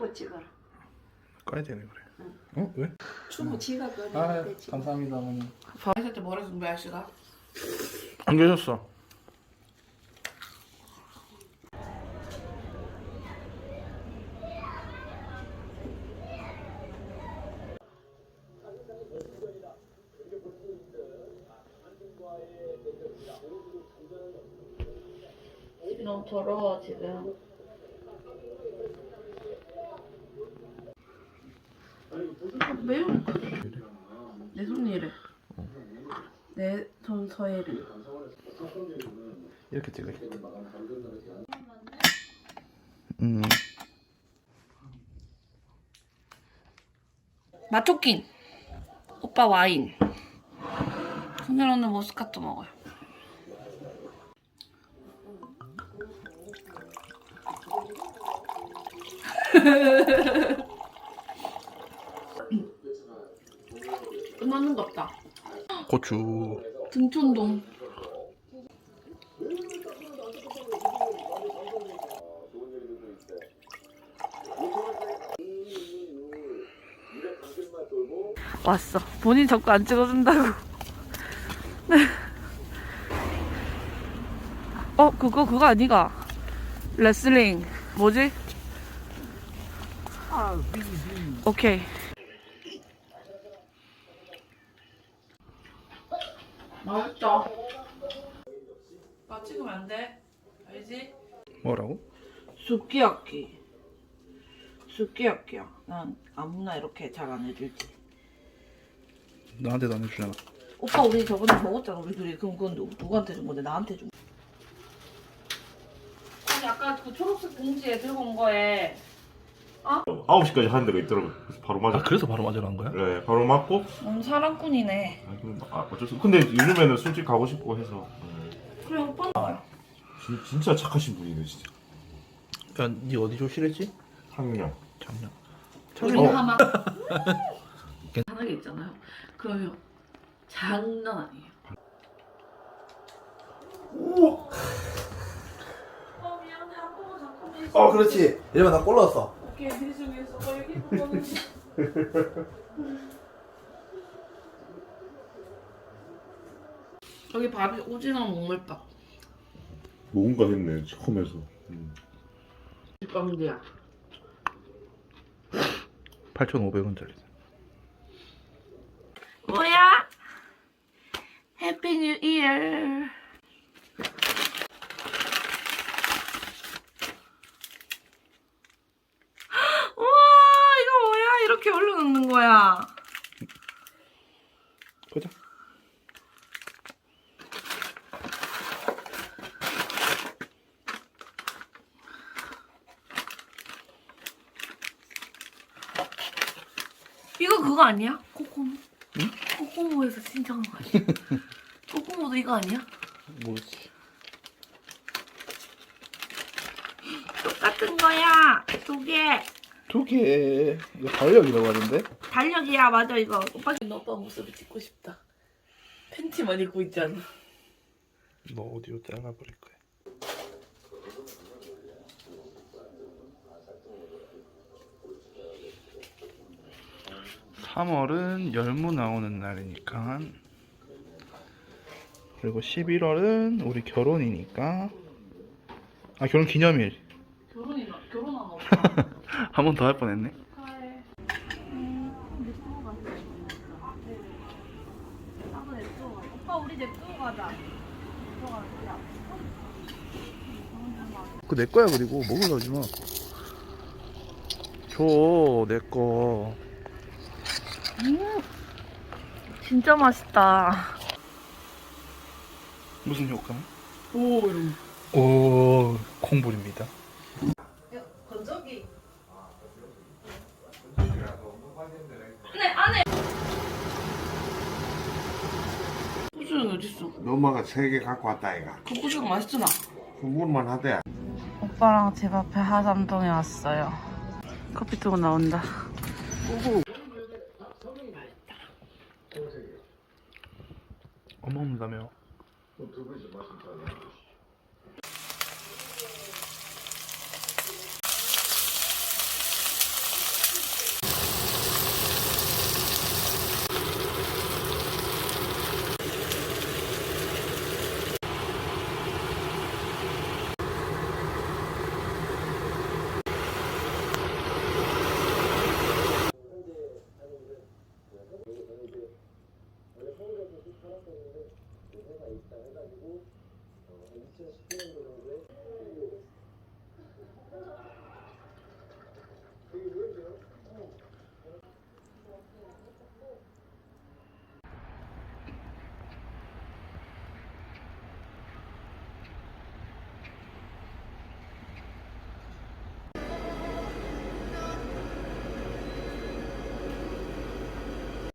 뭐 찍어라. 꺼야 되네 그래. 어 왜? 추모 지가 꺼내. 아 감사합니다 어머니. 했을 때 뭐래 준비 아저씨가? 안 계셨어. 집이 너무 더러워 지금. 매우. 내 손이 이래. 내 손 서해를. 이렇게 찍어. 음. 마초킨. 오빠 와인. 오늘 오늘 모스카토 먹어요. 끝나는 거 없다. 고추. 등촌동. 왔어. 본인 자꾸 안 찍어준다고. 네. 어, 그거, 그거 아니가? 레슬링. 뭐지? 오케이. 맛있다. 나 찍으면 안 돼. 알지? 뭐라고? 수키야키. 수키야키야. 난 아무나 이렇게 잘 안 해줄지. 나한테도 안 해주잖아. 오빠 우리 저번에 먹었잖아 우리 둘이 그럼 그건 누, 누구한테 준 건데 나한테 준 아니 아까 그 초록색 봉지에 들고 온 거에 9시까지 하는 데가 있더라고요. 그래서 바로 맞아. 아 그래서 바로 맞으러 간 거야? 네, 바로 맞고. 너무 사랑꾼이네 아, 그럼 아, 어쩔 수. 근데 요즘에는 술집 가고 싶고 해서. 네. 그래 오빠 나와요 진, 진짜 착하신 분이네 진짜. 야, 니 어디 조실했지? 학령. 작년. 우리 어. 하마 하는 게 있잖아요 그러면 장난 아니에요 어 미안해 아빠가 어 그렇지 이러면 나 꼴렀어 오케이 내 중에서 어 여기 있는 여기 밥이 오징어 목물밥 뭔가 했네 처음에서. 음. 빵이야 8,500원짜리. 뭐야? 해피 뉴 이어 우와 이거 뭐야 이렇게 올려놓는 거야 보자. 이거 그거 아니야? 코코모? 응? 코코모에서 신청한 거 아니야? 코코모도 이거 아니야? 모르지. 똑같은 거야 두 개. 두 개. 이거 달력이라고 하던데? 달력이야 맞아 이거 오빠 오빠 모습을 찍고 싶다 팬티만 입고 있잖아 너 어디로 잘라버릴 거야? 삼월은 열무 나오는 날이니까 그리고 11월은 우리 결혼이니까 아 결혼 기념일 한 번 더 할 뻔했네 축하해 오빠 우리 냅두고 가자 그거 내 거야 그리고 먹으러 가지 마. 줘, 내 거. 진짜 맛있다 무슨 효과? 오 이런 오, 콩불입니다. 건조기 안에 안에 고추장 어딨어? 엄마가 세 개 갖고 왔다 이가. 그 고추장 맛있잖아 국물만 하대. 오빠랑 집 앞에 하삼동에 왔어요 커피 두고 나온다 엄마 온다며.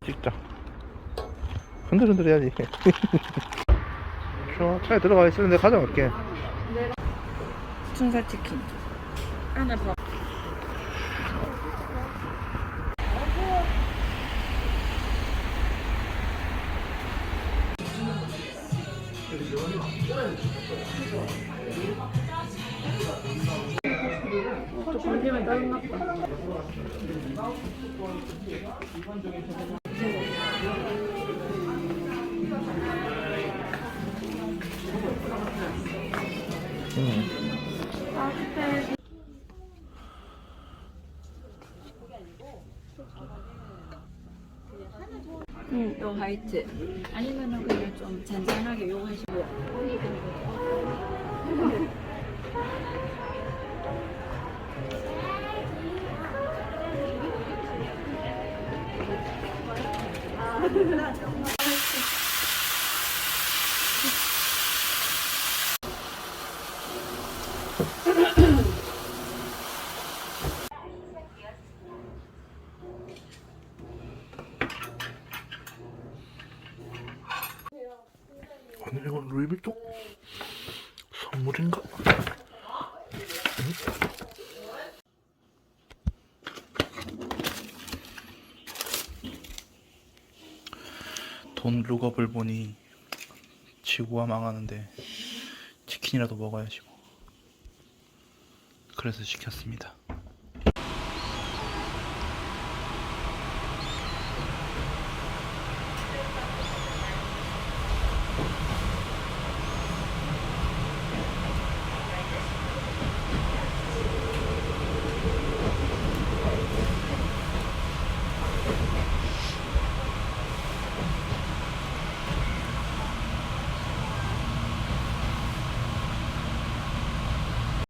찍자. 흔들흔들 해야지. 좋아, 차에 들어가 있었는데 가져갈게. 춘살 치킨. 안에 봐. 또 밤비면 짜증났다. 응, 요 화이트. 아니면은 그냥 좀 잔잔하게 요거 해주고. 아니 이건 루이비통 선물인가? 돈 룩업을 보니 지구가 망하는데 치킨이라도 먹어야지 뭐. 그래서 시켰습니다.